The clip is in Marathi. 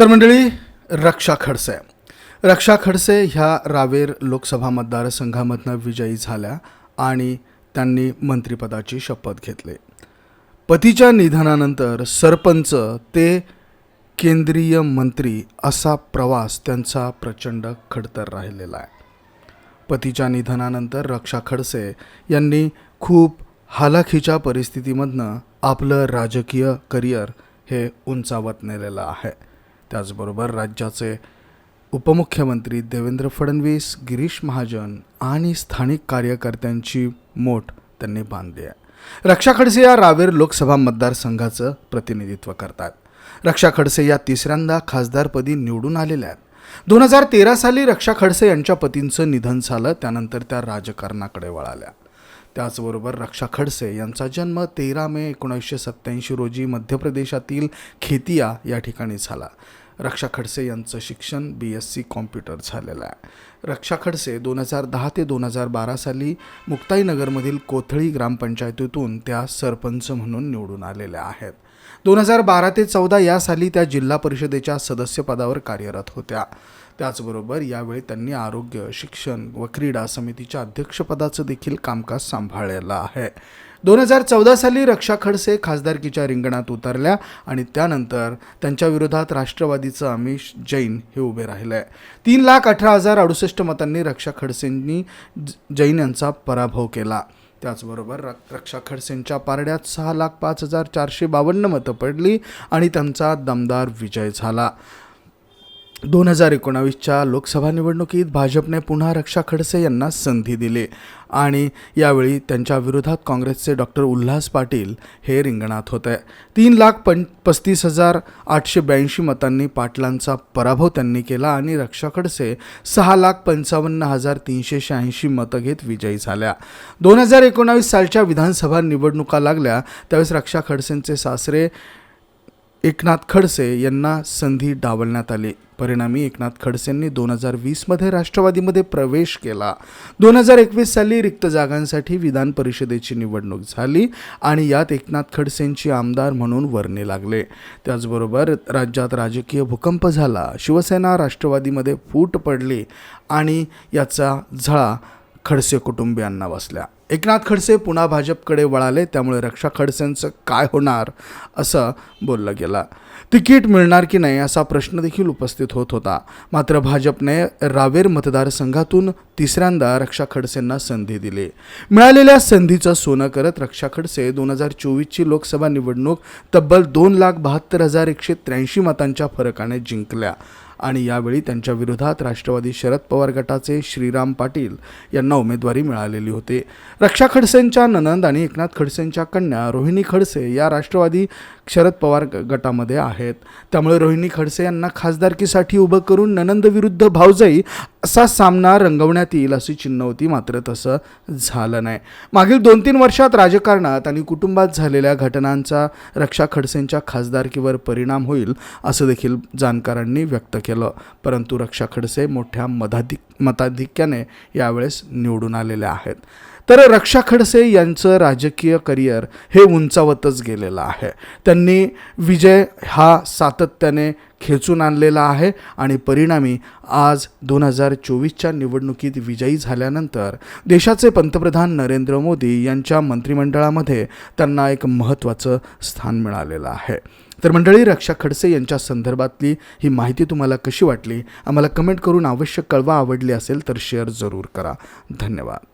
तर मंडळी रक्षा खडसे. रक्षा खडसे ह्या रावेर लोकसभा मतदारसंघामधनं विजयी झाल्या आणि त्यांनी मंत्रिपदाची शपथ घेतली. पतीच्या निधनानंतर सरपंच ते केंद्रीय मंत्री असा प्रवास त्यांचा प्रचंड खडतर राहिलेला आहे. पतीच्या निधनानंतर रक्षा खडसे यांनी खूप हालाखीच्या परिस्थितीमधनं आपलं राजकीय करिअर हे उंचावत नेलेलं आहे. त्याचबरोबर राज्याचे उपमुख्यमंत्री देवेंद्र फडणवीस गिरीश महाजन आणि स्थानिक कार्यकर्त्यांची मोठ त्यांनी बांधली आहे. रक्षा खडसे या रावेर लोकसभा मतदारसंघाचं प्रतिनिधित्व करतात. रक्षा खडसे या तिसऱ्यांदा खासदारपदी निवडून आलेल्या आहेत. दोन हजार तेरा साली रक्षा खडसे यांच्या पतींचं निधन झालं त्यानंतर त्या राजकारणाकडे वळाल्या. त्याचबरोबर रक्षा खडसे यांचा जन्म तेरा मे एकोणीसशे सत्त्याऐंशी रोजी मध्य प्रदेशातील खेतिया या ठिकाणी झाला. रक्षा खडसे यांचं शिक्षण बी एस सी कॉम्प्युटर झालेलं आहे. रक्षा खडसे दोन हजार दहा ते दोन हजार बारा साली मुक्ताईनगरमधील कोथळी ग्रामपंचायतीतून त्या सरपंच म्हणून निवडून आलेल्या आहेत. दोन हजार बारा ते चौदा या साली त्या जिल्हा परिषदेच्या सदस्यपदावर कार्यरत होत्या. त्याचबरोबर यावेळी त्यांनी आरोग्य शिक्षण व क्रीडा समितीच्या अध्यक्षपदाचं देखील कामकाज सांभाळलेलं आहे. दोन हजार चौदा साली रक्षा खडसे खासदारकीच्या रिंगणात उतरल्या आणि त्यानंतर त्यांच्या विरोधात राष्ट्रवादीचं अमिश जैन हे उभे राहिले. तीन लाख अठरा हजार अडुसष्ट मतांनी रक्षा खडसेंनी ज- जैन यांचा पराभव केला. त्याचबरोबर र रक्षा खडसेंच्या पारड्यात सहा लाख पाच हजार चारशे बावन्न मतं पडली आणि त्यांचा दमदार विजय झाला. दोन हजार एकोणावीसच्या लोकसभा निवडणुकीत भाजपने पुन्हा रक्षा खडसे यांना संधी दिली आणि यावेळी त्यांच्या विरोधात काँग्रेसचे डॉक्टर उल्हास पाटील हे रिंगणात होते. तीन लाख पं पस्तीस हजार आठशे ब्याऐंशी मतांनी पाटलांचा पराभव त्यांनी केला आणि रक्षा खडसे सहा लाख पंचावन्न हजार तीनशे शहाऐंशी मतं घेत विजयी झाल्या. दोन हजार एकोणावीस सालच्या विधानसभा निवडणुका लागल्या त्यावेळेस रक्षा खडसेंचे सासरे एकनाथ खडसे यांना संधी डावलण्यात आली. परिणामी एकनाथ खडसेंनी दोन हजार वीसमध्ये राष्ट्रवादीमध्ये प्रवेश केला. दोन हजार एकवीस साली रिक्त जागांसाठी विधान परिषदेची निवडणूक झाली आणि यात एकनाथ खडसेंची आमदार म्हणून वर्णी लागले. त्याचबरोबर राज्यात राजकीय भूकंप झाला शिवसेना राष्ट्रवादीमध्ये फूट पडली आणि याचा झळा खडसे कुटुंबियांना बसल्या. एकनाथ खडसे पुन्हा भाजपकडे वळाले त्यामुळे रक्षा खडसेंचं काय होणार असं बोललं गेलं. तिकीट मिळणार की नाही असा प्रश्न देखील उपस्थित होत होता. मात्र भाजपने रावेर मतदारसंघातून तिसऱ्यांदा रक्षा खडसेंना संधी दिली. मिळालेल्या संधीचं सोनं करत रक्षा खडसे दोन हजार चोवीसची लोकसभा निवडणूक तब्बल दोन लाख बहात्तर हजार एकशे त्र्याऐंशी मतांच्या फरकाने जिंकल्या. आणि यावेळी त्यांच्या विरोधात राष्ट्रवादी शरद पवार गटाचे श्रीराम पाटील यांना उमेदवारी मिळालेली होती. रक्षा खडसेंच्या ननंद आणि एकनाथ खडसेंच्या कन्या रोहिणी खडसे या राष्ट्रवादी शरद पवार गटामध्ये आहेत. त्यामुळे रोहिणी खडसे यांना खासदारकीसाठी उभं करून ननंद विरुद्ध भावजाई असा सामना रंगवण्यात येईल अशी चिन्ह होती मात्र तसं झालं नाही. मागील दोन तीन वर्षात राजकारणात आणि कुटुंबात झालेल्या घटनांचा रक्षा खडसेंच्या खासदारकीवर परिणाम होईल असं देखील जाणकारांनी व्यक्त केलं. परंतु रक्षा खडसे मोठ्या मताधिक मताधिक्याने यावेळेस निवडून आलेले आहेत. तर रक्षा खडसे यांचं राजकीय करिअर हे उंचावतच गेलेलं आहे. त्यांनी विजय हा सातत्याने खेचून आणलेला आहे आणि परिणामी आज दोन हजार चोवीसच्या निवडणुकीत विजयी झाल्यानंतर देशाचे पंतप्रधान नरेंद्र मोदी यांच्या मंत्रिमंडळामध्ये त्यांना एक महत्त्वाचं स्थान मिळालेलं आहे. तर मंडळी रक्षा खडसे यांच्या संदर्भातली ही माहिती तुम्हाला कशी वाटली? आम्हाला कमेंट करून आवश्यक कळवा. आवडली असेल तर शेअर जरूर करा. धन्यवाद.